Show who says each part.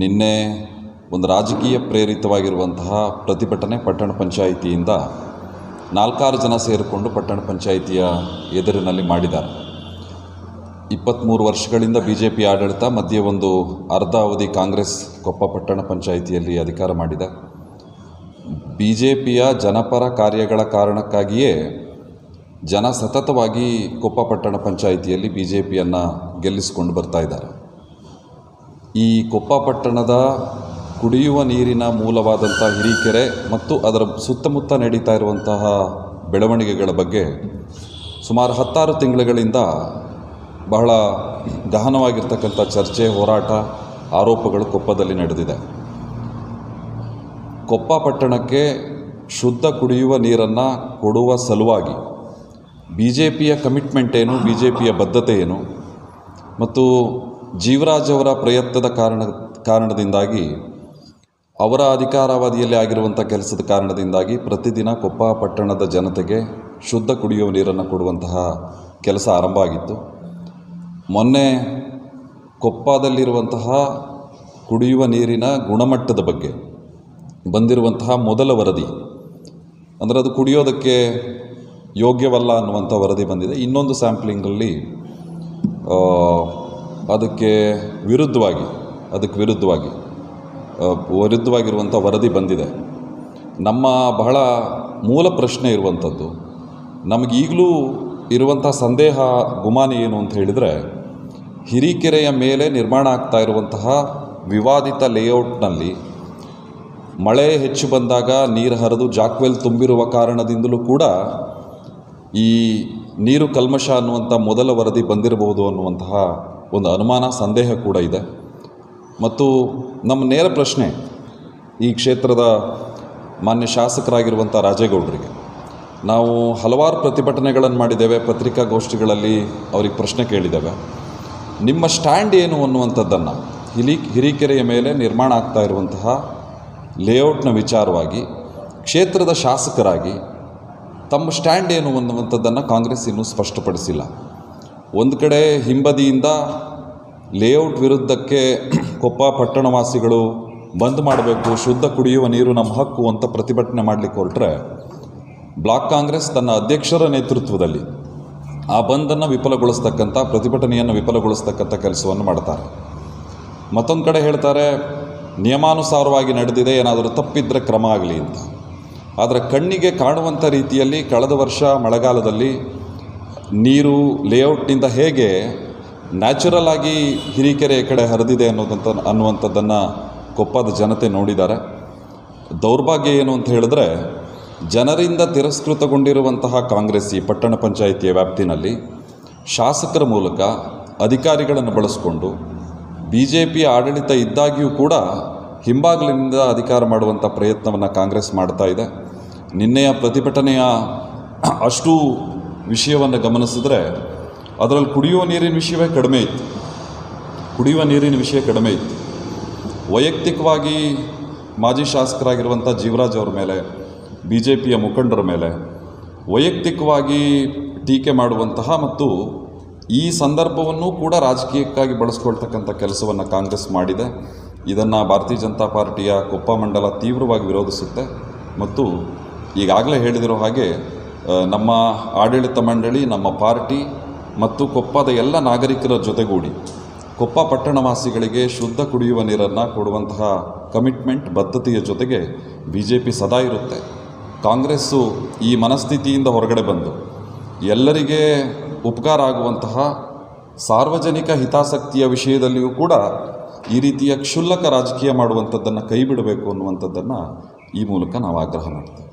Speaker 1: ನಿನ್ನೆ ಒಂದು ರಾಜಕೀಯ ಪ್ರೇರಿತವಾಗಿರುವಂತಹ ಪ್ರತಿಭಟನೆ ಪಟ್ಟಣ ಪಂಚಾಯಿತಿಯಿಂದ ನಾಲ್ಕಾರು ಜನ ಸೇರಿಕೊಂಡು ಪಟ್ಟಣ ಪಂಚಾಯಿತಿಯ ಎದುರಿನಲ್ಲಿ ಮಾಡಿದ್ದಾರೆ. ಇಪ್ಪತ್ತ್ಮೂರು ವರ್ಷಗಳಿಂದ ಬಿ ಜೆ ಪಿ ಆಡಳಿತ, ಮಧ್ಯೆ ಒಂದು ಅರ್ಧ ಅವಧಿ ಕಾಂಗ್ರೆಸ್ ಕೊಪ್ಪ ಪಟ್ಟಣ ಪಂಚಾಯಿತಿಯಲ್ಲಿ ಅಧಿಕಾರ ಮಾಡಿದೆ. ಬಿ ಜೆ ಪಿಯ ಜನಪರ ಕಾರ್ಯಗಳ ಕಾರಣಕ್ಕಾಗಿಯೇ ಜನ ಸತತವಾಗಿ ಕೊಪ್ಪ ಪಟ್ಟಣ ಪಂಚಾಯಿತಿಯಲ್ಲಿ ಬಿ ಜೆ ಪಿಯನ್ನು ಗೆಲ್ಲಿಸಿಕೊಂಡು ಬರ್ತಾ ಇದ್ದಾರೆ. ಈ ಕೊಪ್ಪ ಪಟ್ಟಣದ ಕುಡಿಯುವ ನೀರಿನ ಮೂಲವಾದಂಥ ಹಿರಿಕೆರೆ ಮತ್ತು ಅದರ ಸುತ್ತಮುತ್ತ ನಡೀತಾ ಇರುವಂತಹ ಬೆಳವಣಿಗೆಗಳ ಬಗ್ಗೆ ಸುಮಾರು ಹತ್ತಾರು ತಿಂಗಳುಗಳಿಂದ ಬಹಳ ಗಹನವಾಗಿರ್ತಕ್ಕಂಥ ಚರ್ಚೆ, ಹೋರಾಟ, ಆರೋಪಗಳು ಕೊಪ್ಪದಲ್ಲಿ ನಡೆದಿದೆ. ಕೊಪ್ಪ ಪಟ್ಟಣಕ್ಕೆ ಶುದ್ಧ ಕುಡಿಯುವ ನೀರನ್ನು ಕೊಡುವ ಸಲುವಾಗಿ ಬಿ ಜೆ ಪಿಯ ಕಮಿಟ್ಮೆಂಟ್ ಏನು ಬಿ ಜೆ ಪಿಯ ಬದ್ಧತೆ ಏನು ಮತ್ತು ಜೀವರಾಜ್ ಅವರ ಪ್ರಯತ್ನದ ಕಾರಣ, ಕಾರಣದಿಂದಾಗಿ, ಅವರ ಅಧಿಕಾರಾವಧಿಯಲ್ಲಿ ಆಗಿರುವಂಥ ಕೆಲಸದ ಕಾರಣದಿಂದಾಗಿ ಪ್ರತಿದಿನ ಕೊಪ್ಪ ಪಟ್ಟಣದ ಜನತೆಗೆ ಶುದ್ಧ ಕುಡಿಯುವ ನೀರನ್ನು ಕೊಡುವಂತಹ ಕೆಲಸ ಆರಂಭ ಆಗಿತ್ತು. ಮೊನ್ನೆ ಕೊಪ್ಪದಲ್ಲಿರುವಂತಹ ಕುಡಿಯುವ ನೀರಿನ ಗುಣಮಟ್ಟದ ಬಗ್ಗೆ ಬಂದಿರುವಂತಹ ಮೊದಲ ವರದಿ. ಅಂದರೆ ಅದು ಕುಡಿಯೋದಕ್ಕೆ ಯೋಗ್ಯವಲ್ಲ ಅನ್ನುವಂಥ ವರದಿ ಬಂದಿದೆ. ಇನ್ನೊಂದು ಸ್ಯಾಂಪ್ಲಿಂಗಲ್ಲಿ ಅದಕ್ಕೆ ವಿರುದ್ಧವಾಗಿ ಅದಕ್ಕೆ ವಿರುದ್ಧವಾಗಿ ವಿರುದ್ಧವಾಗಿರುವಂಥ ವರದಿ ಬಂದಿದೆ. ನಮ್ಮ ಬಹಳ ಮೂಲ ಪ್ರಶ್ನೆ ಇರುವಂಥದ್ದು, ನಮಗೀಗಲೂ ಇರುವಂಥ ಸಂದೇಹ, ಗುಮಾನಿ ಏನು ಅಂತ ಹೇಳಿದರೆ, ಹಿರಿಕೆರೆಯ ಮೇಲೆ ನಿರ್ಮಾಣ ಆಗ್ತಾ ಇರುವಂತಹ ವಿವಾದಿತ ಲೇಔಟ್ನಲ್ಲಿ ಮಳೆ ಹೆಚ್ಚು ಬಂದಾಗ ನೀರು ಹರಿದು ಜಾಕ್ವೆಲ್ ತುಂಬಿರುವ ಕಾರಣದಿಂದಲೂ ಕೂಡ ಈ ನೀರು ಕಲ್ಮಶ ಅನ್ನುವಂಥ ಮೊದಲ ವರದಿ ಬಂದಿರಬಹುದು ಅನ್ನುವಂತಹ ಒಂದು ಅನುಮಾನ, ಸಂದೇಹ ಕೂಡ ಇದೆ. ಮತ್ತು ನಮ್ಮ ನೇರ ಪ್ರಶ್ನೆ ಈ ಕ್ಷೇತ್ರದ ಮಾನ್ಯ ಶಾಸಕರಾಗಿರುವಂಥ ರಾಜೇಗೌಡರಿಗೆ. ನಾವು ಹಲವಾರು ಪ್ರತಿಭಟನೆಗಳನ್ನು ಮಾಡಿದ್ದೇವೆ, ಪತ್ರಿಕಾಗೋಷ್ಠಿಗಳಲ್ಲಿ ಅವ್ರಿಗೆ ಪ್ರಶ್ನೆ ಕೇಳಿದ್ದೇವೆ. ನಿಮ್ಮ ಸ್ಟ್ಯಾಂಡ್ ಏನು ಅನ್ನುವಂಥದ್ದನ್ನು ಹಿಲಿ, ಹಿರಿಕೆರೆಯ ಮೇಲೆ ನಿರ್ಮಾಣ ಆಗ್ತಾ ಇರುವಂತಹ ಲೇಔಟ್ನ ವಿಚಾರವಾಗಿ, ಕ್ಷೇತ್ರದ ಶಾಸಕರಾಗಿ ತಮ್ಮ ಸ್ಟ್ಯಾಂಡ್ ಏನು ಅನ್ನುವಂಥದ್ದನ್ನು ಕಾಂಗ್ರೆಸ್ ಇನ್ನೂ ಸ್ಪಷ್ಟಪಡಿಸಿಲ್ಲ. ಒಂದು ಕಡೆ ಹಿಂಬದಿಯಿಂದ ಲೇಔಟ್ ವಿರುದ್ಧಕ್ಕೆ ಕೊಪ್ಪ ಪಟ್ಟಣವಾಸಿಗಳು ಬಂದ್ ಮಾಡಬೇಕು, ಶುದ್ಧ ಕುಡಿಯುವ ನೀರು ನಮ್ಮ ಹಕ್ಕು ಅಂತ ಪ್ರತಿಭಟನೆ ಮಾಡಲಿಕ್ಕೆ ಹೊರಟ್ರೆ ಬ್ಲಾಕ್ ಕಾಂಗ್ರೆಸ್ ತನ್ನ ಅಧ್ಯಕ್ಷರ ನೇತೃತ್ವದಲ್ಲಿ ಆ ಬಂದನ್ನು ವಿಫಲಗೊಳಿಸ್ತಕ್ಕಂಥ, ಪ್ರತಿಭಟನೆಯನ್ನು ವಿಫಲಗೊಳಿಸ್ತಕ್ಕಂಥ ಕೆಲಸವನ್ನು ಮಾಡ್ತಾರೆ. ಮತ್ತೊಂದು ಕಡೆ ಹೇಳ್ತಾರೆ, ನಿಯಮಾನುಸಾರವಾಗಿ ನಡೆದಿದೆ, ಏನಾದರೂ ತಪ್ಪಿದ್ರೆ ಕ್ರಮ ಆಗಲಿ ಅಂತ. ಆದರೆ ಕಣ್ಣಿಗೆ ಕಾಣುವಂಥ ರೀತಿಯಲ್ಲಿ ಕಳೆದ ವರ್ಷ ಮಳೆಗಾಲದಲ್ಲಿ ನೀರು ಲೇಔಟ್ನಿಂದ ಹೇಗೆ ನ್ಯಾಚುರಲ್ ಆಗಿ ಹಿರಿಕೆರೆ ಕಡೆ ಹರಿದಿದೆ ಅನ್ನೋದಂತ, ಅನ್ನುವಂಥದ್ದನ್ನು ಕೊಪ್ಪದ ಜನತೆ ನೋಡಿದ್ದಾರೆ. ದೌರ್ಭಾಗ್ಯ ಏನು ಅಂತ ಹೇಳಿದ್ರೆ, ಜನರಿಂದ ತಿರಸ್ಕೃತಗೊಂಡಿರುವಂತಹ ಕಾಂಗ್ರೆಸ್ ಈ ಪಟ್ಟಣ ಪಂಚಾಯಿತಿಯ ವ್ಯಾಪ್ತಿನಲ್ಲಿ ಶಾಸಕರ ಮೂಲಕ ಅಧಿಕಾರಿಗಳನ್ನು ಬಳಸಿಕೊಂಡು ಬಿ ಜೆ ಪಿ ಆಡಳಿತ ಇದ್ದಾಗಿಯೂ ಕೂಡ ಹಿಂಬಾಗಿಲಿನಿಂದ ಅಧಿಕಾರ ಮಾಡುವಂಥ ಪ್ರಯತ್ನವನ್ನು ಕಾಂಗ್ರೆಸ್ ಮಾಡ್ತಾ ಇದೆ. ನಿನ್ನೆಯ ಪ್ರತಿಭಟನೆಯ ಅಷ್ಟು ವಿಷಯವನ್ನು ಗಮನಿಸಿದ್ರೆ ಅದರಲ್ಲಿ ಕುಡಿಯುವ ನೀರಿನ ವಿಷಯವೇ ಕಡಿಮೆ ಇತ್ತು. ಕುಡಿಯುವ ನೀರಿನ ವಿಷಯ ಕಡಿಮೆ ಇತ್ತು. ವೈಯಕ್ತಿಕವಾಗಿ ಮಾಜಿ ಶಾಸಕರಾಗಿರುವಂಥ ಜೀವರಾಜ್ ಅವರ ಮೇಲೆ ಬಿ ಜೆ ಪಿಯ ಮುಖಂಡರ ಮೇಲೆ ವೈಯಕ್ತಿಕವಾಗಿ ಟೀಕೆ ಮಾಡುವಂತಹ ಮತ್ತು ಈ ಸಂದರ್ಭವನ್ನು ಕೂಡ ರಾಜಕೀಯಕ್ಕಾಗಿ ಬಳಸ್ಕೊಳ್ತಕ್ಕಂಥ ಕೆಲಸವನ್ನು ಕಾಂಗ್ರೆಸ್ ಮಾಡಿದೆ. ಇದನ್ನು ಭಾರತೀಯ ಜನತಾ ಪಾರ್ಟಿಯ ಕೊಪ್ಪ ಮಂಡಲ ತೀವ್ರವಾಗಿ ವಿರೋಧಿಸುತ್ತೆ ಮತ್ತು ಈಗಾಗಲೇ ಹೇಳಿದಿರೋ ಹಾಗೆ ನಮ್ಮ ಆಡಳಿತ ಮಂಡಳಿ, ನಮ್ಮ ಪಾರ್ಟಿ ಮತ್ತು ಕೊಪ್ಪದ ಎಲ್ಲ ನಾಗರಿಕರ ಜೊತೆಗೂಡಿ ಕೊಪ್ಪ ಪಟ್ಟಣವಾಸಿಗಳಿಗೆ ಶುದ್ಧ ಕುಡಿಯುವ ನೀರನ್ನು ಕೊಡುವಂತಹ ಕಮಿಟ್ಮೆಂಟ್, ಬದ್ಧತೆಯ ಜೊತೆಗೆ ಬಿ ಜೆ ಪಿ ಸದಾ ಇರುತ್ತೆ. ಕಾಂಗ್ರೆಸ್ಸು ಈ ಮನಸ್ಥಿತಿಯಿಂದ ಹೊರಗಡೆ ಬಂದು ಎಲ್ಲರಿಗೆ ಉಪಕಾರ ಆಗುವಂತಹ ಸಾರ್ವಜನಿಕ ಹಿತಾಸಕ್ತಿಯ ವಿಷಯದಲ್ಲಿಯೂ ಕೂಡ ಈ ರೀತಿಯ ಕ್ಷುಲ್ಲಕ ರಾಜಕೀಯ ಮಾಡುವಂಥದ್ದನ್ನು ಕೈ ಬಿಡಬೇಕು ಅನ್ನುವಂಥದ್ದನ್ನು ಈ ಮೂಲಕ ನಾವು ಆಗ್ರಹ ಮಾಡ್ತೇವೆ.